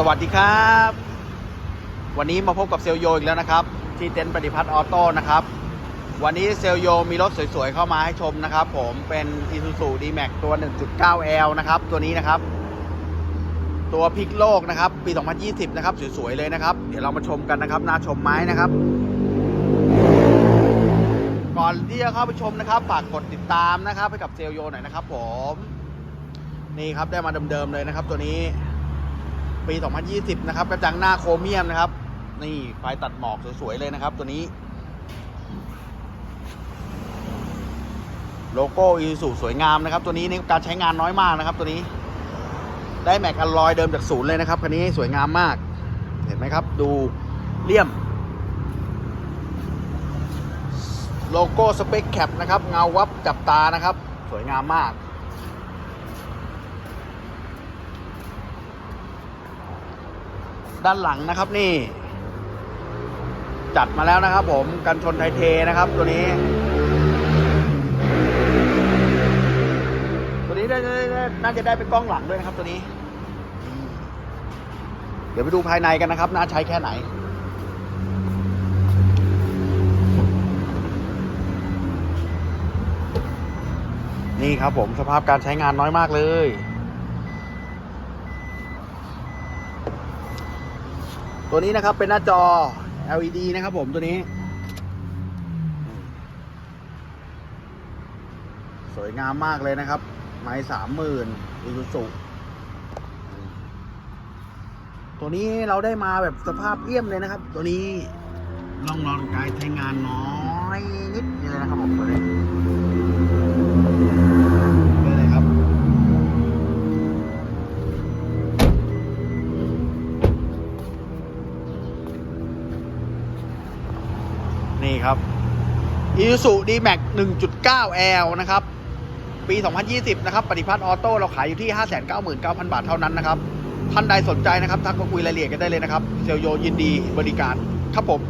สวัสดีครับ วันนี้มาพบกับเซลโยอีกแล้วนะครับ ที่เต็นท์ปฏิพัฒน์ออโต้นะครับ วันนี้เซลโยมีรถสวยๆ เข้ามาให้ชมนะครับ ผมเป็น Isuzu D-Max ตัว 1.9L นะครับ ตัวนี้นะครับ ตัวพลิกโลกนะครับ ปี 2020 นะครับ สวยๆ เลยนะครับ เดี๋ยวเรามาชมกันนะครับน่าชมไหมนะครับ ก่อนที่จะเข้าไปชมนะครับฝากกดติดตามนะครับให้กับเซลโยหน่อยนะครับ ผม นี่ครับได้มาเดิมๆเลยนะครับ ตัวนี้ ปี 2020 นะครับกระจังหน้าโครเมียมนะครับ นี่ไฟตัดหมอกสวยๆเลยนะครับ ตัวนี้ โลโก้อีซูสวยงามนะครับ ตัวนี้นี่การใช้งานน้อยมากนะครับ ตัวนี้ ได้แม็กอลลอยเดิมจากศูนย์เลยนะครับคันนี้สวยงามมาก เห็นไหมครับ ดูเลี่ยม โลโก้สเปคแคปนะครับ เงาวับจับตานะครับ สวยงามมาก ด้านหลังนะครับนี่ จัดมาแล้วนะครับ ผมกันชนไทเทนะครับ ตัวนี้ ตัวนี้ได้น่าจะได้เป็นกล้องหลังด้วยนะครับ ตัวนี้ เดี๋ยวไปดูภายในกันนะครับ น่าใช้แค่ไหนนี่ครับผมสภาพการใช้งานน้อยมากเลย ตัวนี้นะครับเป็นหน้าจอ LED นะครับผมตัวนี้ สวยงามมากเลยนะครับ ไม้สามหมื่นอีซูซุตัวนี้เราได้มาแบบสภาพเอี่ยมเลยนะครับ ตัวนี้ล่องรอนกายใช้งานน้อยนิดเลยนะครับผมตัวนี้ นี่ครับ Isuzu D-Max 1.9L นะครับ ปี 2020 นะครับ ปฏิพัฒน์ออโต้เราขายอยู่ที่ 599,000 บาทเท่านั้นนะครับ ท่านใดสนใจนะครับ ทักมาคุยรายละเอียดกันได้เลยนะครับ เซลโยยินดีบริการ ครับผม